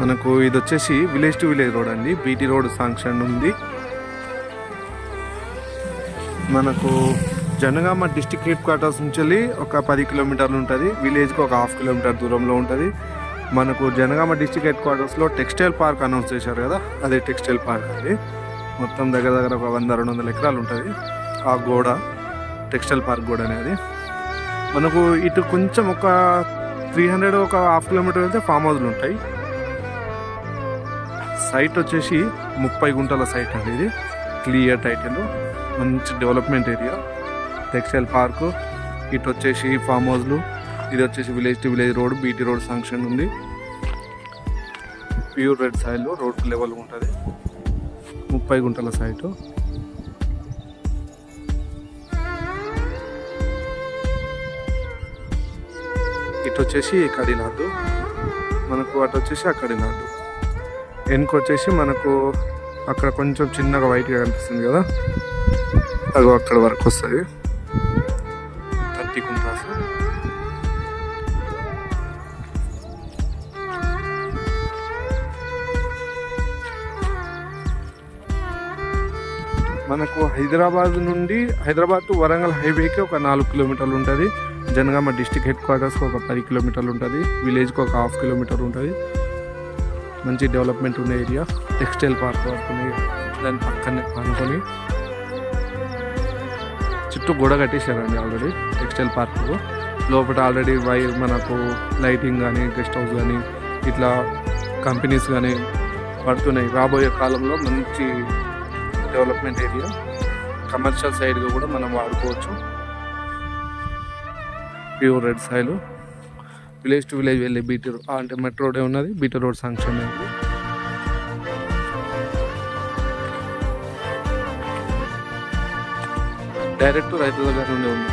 మనకు ఇది వచ్చేసి విలేజ్ టు విలేజ్ రోడ్ అండి. బీటీ రోడ్ శాంక్షన్ ఉంది. మనకు జనగామ డిస్టిక్ హెడ్ క్వార్టర్స్ నుంచి వెళ్ళి ఒక పది కిలోమీటర్లు ఉంటుంది. విలేజ్కి ఒక హాఫ్ కిలోమీటర్ దూరంలో ఉంటుంది. మనకు జనగామ డిస్టిక్ హెడ్ క్వార్టర్స్లో టెక్స్టైల్ పార్క్ అనౌన్స్ చేశారు కదా అదే టెక్స్టైల్ పార్క్ అది మొత్తం దగ్గర దగ్గర ఒక వంద రెండు వందల ఎకరాలు ఉంటుంది. ఆ గోడ టెక్స్టైల్ పార్క్ గోడ అనేది. మనకు ఇటు కొంచెం ఒక త్రీ హండ్రెడ్ ఒక హాఫ్ కిలోమీటర్ వెళ్తే ఫామ్ హౌస్లు ఉంటాయి. సైట్ వచ్చేసి ముప్పై గుంటల సైట్ అండి ఇది. క్లియర్ టైటిల్ మంచి డెవలప్మెంట్ ఏరియా. టెక్స్టైల్ పార్కు ఇటు వచ్చేసి ఫామ్ హౌస్లు ఇది వచ్చేసి village to village road BT road sanction ఉంది. Pure red soil road level ఉంటుంది. ముప్పై గుంటల సైటు. ఇటు వచ్చేసి కడిలాదు మనకు అటు వచ్చేసి అక్కడినాడు వెనుక వచ్చేసి మనకు అక్కడ కొంచెం చిన్నగా వైట్గా కనిపిస్తుంది కదా? అగో అక్కడ వరకు వస్తుంది. థర్టీ కుంటాస్. మనకు హైదరాబాద్ నుండి హైదరాబాద్ టు వరంగల్ హైవేకి ఒక నాలుగు కిలోమీటర్లు ఉంటుంది. జనగామ డిస్టిక్ హెడ్ క్వార్టర్స్కి ఒక పది కిలోమీటర్లు ఉంటుంది. విలేజ్కి ఒక హాఫ్ కిలోమీటర్ ఉంటుంది. మంచి డెవలప్మెంట్ ఉన్న ఏరియా టెక్స్టైల్ పార్క్ వరకు దాని పక్కనే అనుకొని చుట్టూ గోడ కట్టేశారండి ఆల్రెడీ టెక్స్టైల్ పార్క్. లోపల ఆల్రెడీ వై మనకు లైటింగ్ కానీ గెస్ట్ హౌస్ కానీ ఇట్లా కంపెనీస్ కానీ పడుతున్నాయి. రాబోయే కాలంలో మంచి డెవలప్మెంట్ ఏరియా. కమర్షియల్ సైడ్గా కూడా మనం వాడుకోవచ్చు. Pure red soil. Village to village వెళ్ళే బీటీ రోడ్ అంటే మెట్రో రోడే ఉన్నది? బీటీ రోడ్ సాంక్షన్ అయింది. డైరెక్ట్ రైతు దగ్గర నుండి ఉంది